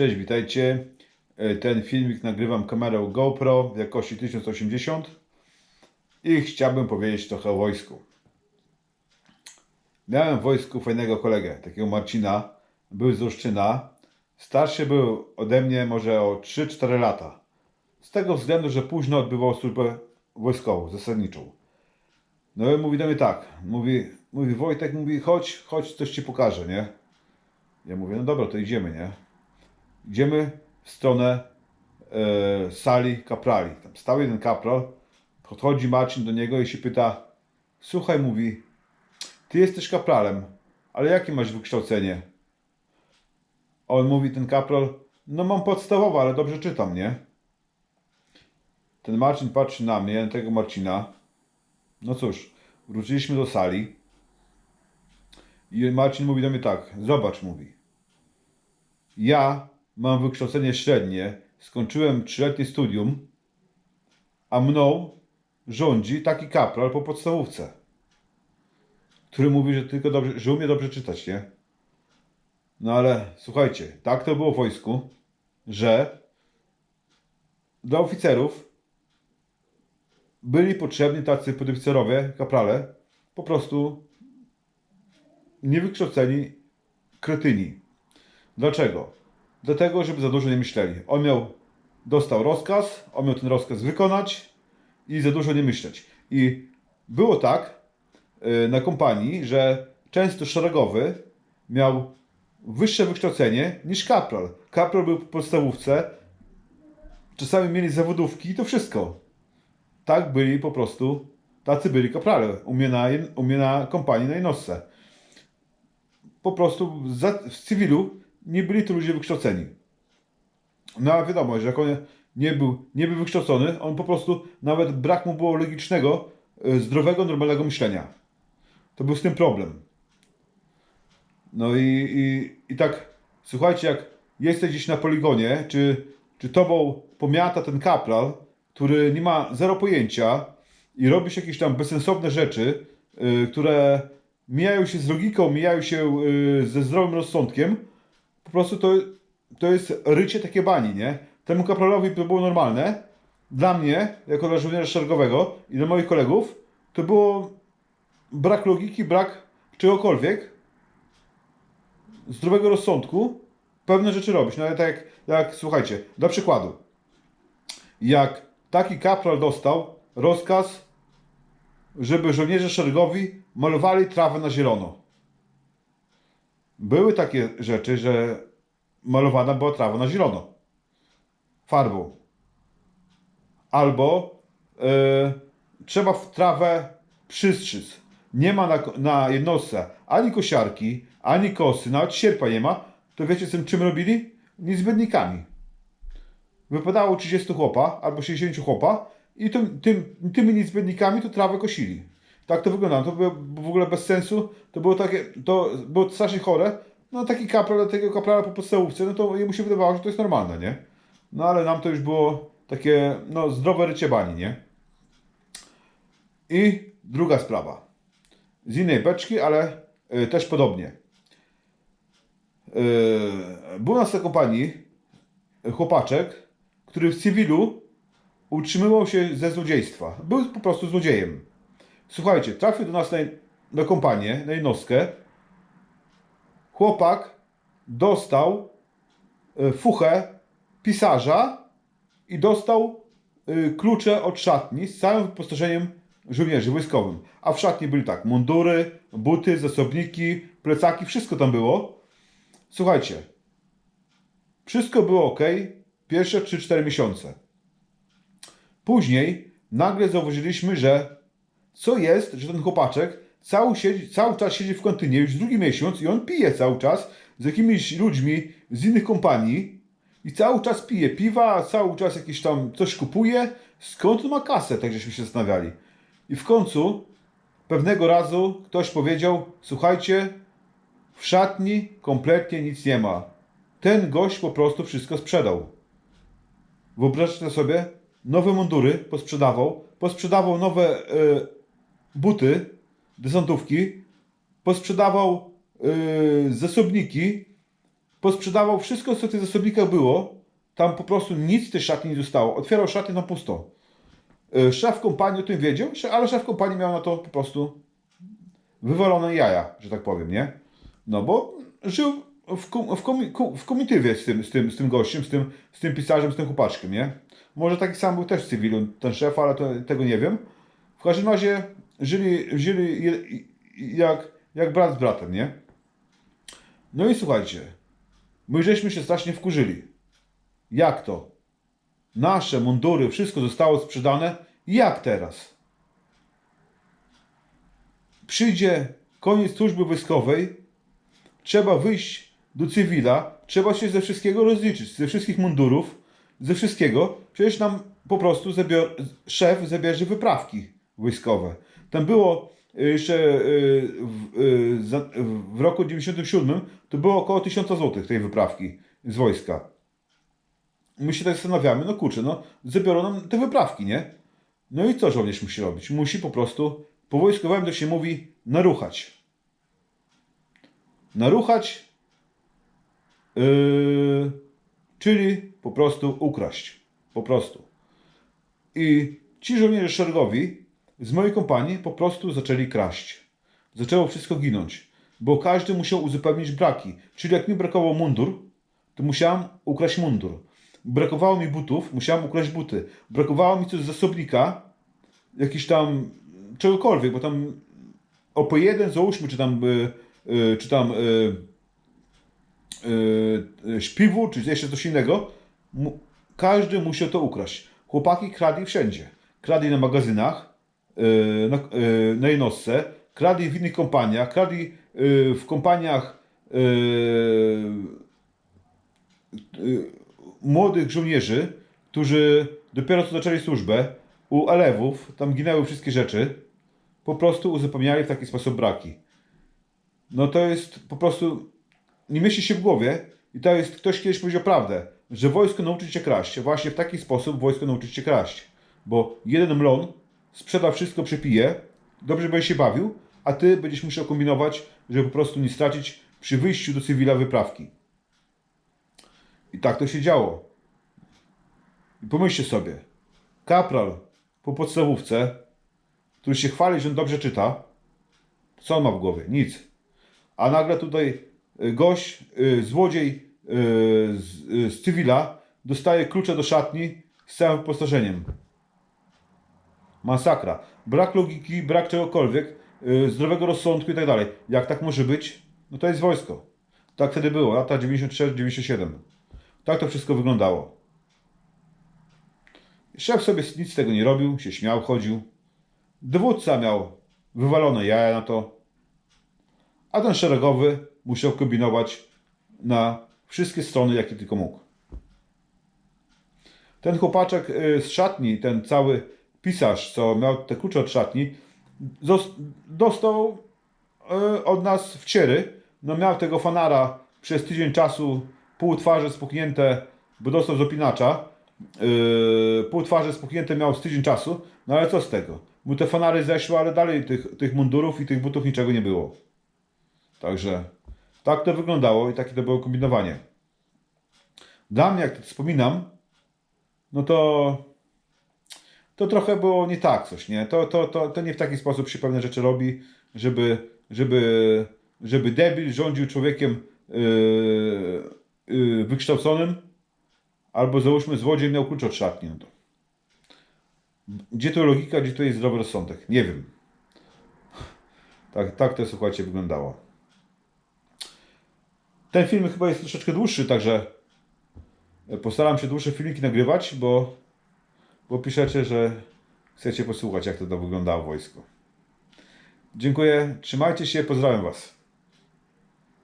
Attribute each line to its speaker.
Speaker 1: Cześć, witajcie. E, Ten filmik nagrywam kamerą GoPro w jakości 1080 i chciałbym powiedzieć trochę o wojsku. Miałem w wojsku fajnego kolegę, takiego Marcina, był z Olsztyna. Starszy był ode mnie może o 3-4 lata. Z tego względu, że późno odbywał służbę wojskową, zasadniczą. No i mówi do mnie tak, mówi, mówi Wojtek, mówi chodź, chodź, coś ci pokażę, nie? Ja mówię, no dobra, to idziemy, nie? Idziemy w stronę e, sali kaprali. Tam stał jeden kapral, podchodzi Marcin do niego i się pyta, słuchaj, mówi, ty jesteś kapralem, ale jakie masz wykształcenie? On mówi, ten kapral, no mam podstawowe, ale dobrze czytam, nie? Ten Marcin patrzy na mnie, na tego Marcina. No cóż, wróciliśmy do sali. I Marcin mówi do mnie tak, zobacz, mówi. Ja mam wykształcenie średnie, skończyłem trzyletnie studium, a mną rządzi taki kapral po podstawówce, który mówi, że tylko dobrze, że umie dobrze czytać, nie? No ale słuchajcie, tak to było w wojsku, że dla oficerów byli potrzebni tacy podoficerowie, kaprale, po prostu niewykształceni kretyni. Dlaczego? Dlatego, żeby za dużo nie myśleli. On miał, dostał rozkaz, on miał ten rozkaz wykonać i za dużo nie myśleć. I było tak yy, na kompanii, że często szeregowy miał wyższe wykształcenie niż kapral. Kapral był po podstawówce, czasami mieli zawodówki i to wszystko. Tak byli po prostu, tacy byli kaprale u mnie na, kompanii na jednostce. Po prostu w cywilu nie byli to ludzie wykształceni. No a wiadomo, że jak on nie był, nie był wykształcony, on po prostu nawet brak mu było logicznego, y, zdrowego, normalnego myślenia. To był z tym problem. No i, i, i tak, słuchajcie, jak jesteś gdzieś na poligonie, czy, czy tobą pomiata ten kapral, który nie ma zero pojęcia i robisz jakieś tam bezsensowne rzeczy, y, które mijają się z logiką, mijają się y, ze zdrowym rozsądkiem, po prostu to, to jest rycie takie bani, nie? Temu kapralowi to było normalne. Dla mnie, jako dla żołnierza szeregowego i dla moich kolegów, to było brak logiki, brak czegokolwiek, zdrowego rozsądku, pewne rzeczy robić. No ale tak jak, jak słuchajcie, dla przykładu, jak taki kapral dostał rozkaz, żeby żołnierze szeregowi malowali trawę na zielono. Były takie rzeczy, że malowana była trawa na zielono. Farbą. Albo e, trzeba w trawę przystrzyc. Nie ma na, na jednostce ani kosiarki, ani kosy, nawet sierpa nie ma. To wiecie z tym czym robili? Niezbędnikami. Wypadało 30 chłopa albo 60 chłopa i tym, tym, tymi niezbędnikami to trawę kosili. Tak to wyglądało. To było w ogóle bez sensu. To było takie, to było strasznie chore. No taki kapral, takiego kaprala po podstawówce, no to jemu się wydawało, że to jest normalne, nie? No ale nam to już było takie, no zdrowe rycie bani, nie? I druga sprawa. Z innej beczki, ale y, też podobnie. Yy, był nas na kompanii chłopaczek, który w cywilu utrzymywał się ze złodziejstwa. Był po prostu złodziejem. Słuchajcie, trafił do nas na, na kompanię, na jednostkę. Chłopak dostał y, fuchę pisarza i dostał y, klucze od szatni z całym wyposażeniem żołnierzy wojskowym. A w szatni byli tak, mundury, buty, zasobniki, plecaki, wszystko tam było. Słuchajcie, wszystko było ok, pierwsze 3-4 miesiące. Później nagle zauważyliśmy, że co jest, że ten chłopaczek cały, siedzi, cały czas siedzi w kantynie już drugi miesiąc i on pije cały czas z jakimiś ludźmi z innych kompanii i cały czas pije piwa, cały czas jakieś tam coś kupuje. Skąd on ma kasę? Tak żeśmy się zastanawiali. I w końcu pewnego razu ktoś powiedział: Słuchajcie, w szatni kompletnie nic nie ma. Ten gość po prostu wszystko sprzedał. Wyobraźcie sobie, nowe mundury posprzedawał, posprzedawał nowe e, buty, desantówki, posprzedawał e, zasobniki, posprzedawał wszystko, co w tych zasobnikach było. Tam po prostu nic z tej szatni nie zostało. Otwierał szatnię na pusto. Y, Szef kompanii o tym wiedział, ale szef kompanii miał na to po prostu wywalone jaja, że tak powiem, nie? No bo żył w, kom, w, w komitywie z tym, z, tym, z tym gościem, z tym, z tym pisarzem, z tym chłopaczkiem, nie? Może taki sam był też w cywilu, ten szef, ale to, tego nie wiem. W każdym razie żyli, żyli jak, jak brat z bratem, nie? No i słuchajcie, my żeśmy się strasznie wkurzyli. Jak to? Nasze mundury, wszystko zostało sprzedane. Jak teraz? Przyjdzie koniec służby wojskowej, trzeba wyjść do cywila, trzeba się ze wszystkiego rozliczyć, ze wszystkich mundurów, ze wszystkiego. Przecież nam po prostu zabior, szef zabierze wyprawki wojskowe. Tam było y, jeszcze w, y, za- w roku 97 to było około 1000 zł tej wyprawki z wojska. My się tak zastanawiamy, no kurczę, no zabiorą nam te wyprawki, nie? No i co żołnierz musi robić? Musi po prostu, po wojskowemu to się mówi, naruchać. Naruchać, yy, czyli po prostu ukraść. Po prostu. I ci żołnierze szeregowi z mojej kompanii po prostu zaczęli kraść. Zaczęło wszystko ginąć, bo każdy musiał uzupełnić braki. Czyli jak mi brakowało mundur, to musiałem ukraść mundur. Brakowało mi butów, musiałem ukraść buty. Brakowało mi coś z zasobnika, jakiś tam czegokolwiek, bo tam OP1 załóżmy, czy tam, y, y, czy tam y, y, y, śpiwu, czy jeszcze coś innego, mu, każdy musiał to ukraść. Chłopaki kradli wszędzie. Kradli na magazynach, na, y, na jednostce, kradli w innych kompaniach, kradli y, w kompaniach y, y, młodych żołnierzy, którzy dopiero co zaczęli służbę, u elewów, tam ginęły wszystkie rzeczy, po prostu uzupełniali w taki sposób braki. No to jest po prostu, nie mieści się w głowie i to jest, ktoś kiedyś powiedział prawdę, że wojsko nauczy cię kraść. Właśnie w taki sposób wojsko nauczy cię kraść. Bo jeden mlon sprzeda wszystko, przepije, dobrze będzie się bawił, a ty będziesz musiał kombinować, żeby po prostu nie stracić przy wyjściu do cywila wyprawki. I tak to się działo. I pomyślcie sobie, kapral po podstawówce, który się chwali, że on dobrze czyta, co on ma w głowie? Nic. A nagle tutaj y, gość, y, złodziej y, z, z cywila dostaje klucze do szatni z całym wyposażeniem. Masakra. Brak logiki, brak czegokolwiek, y, zdrowego rozsądku i tak dalej. Jak tak może być? No to jest wojsko. Tak wtedy było, lata 96-97. Tak to wszystko wyglądało. Szef sobie nic z tego nie robił, się śmiał, chodził. Dowódca miał wywalone jaja na to, a ten szeregowy musiał kombinować na wszystkie strony, jakie tylko mógł. Ten chłopaczek y, z szatni, ten cały pisarz, co miał te klucze od szatni, dostał y, od nas wciery. No miał tego fanara przez tydzień czasu, pół twarzy spuchnięte, bo dostał z opinacza. Yy, pół twarzy spuchnięte miał z tydzień czasu, no ale co z tego? Mu te fanary zeszły, ale dalej tych, tych mundurów i tych butów niczego nie było. Także tak to wyglądało i takie to było kombinowanie. Dla mnie, jak wspominam, no to to trochę było nie tak coś, nie? To, to, to, to nie w taki sposób się pewne rzeczy robi, żeby, żeby, żeby debil rządził człowiekiem yy, yy, wykształconym, albo załóżmy złodziej miał klucz od szatni. No to. Gdzie tu logika, gdzie tu jest zdrowy rozsądek? Nie wiem. Tak, tak to słuchajcie wyglądało. Ten film chyba jest troszeczkę dłuższy, także postaram się dłuższe filmiki nagrywać, bo, bo piszecie, że chcecie posłuchać, jak to, wyglądało wojsko. Dziękuję, trzymajcie się, pozdrawiam Was.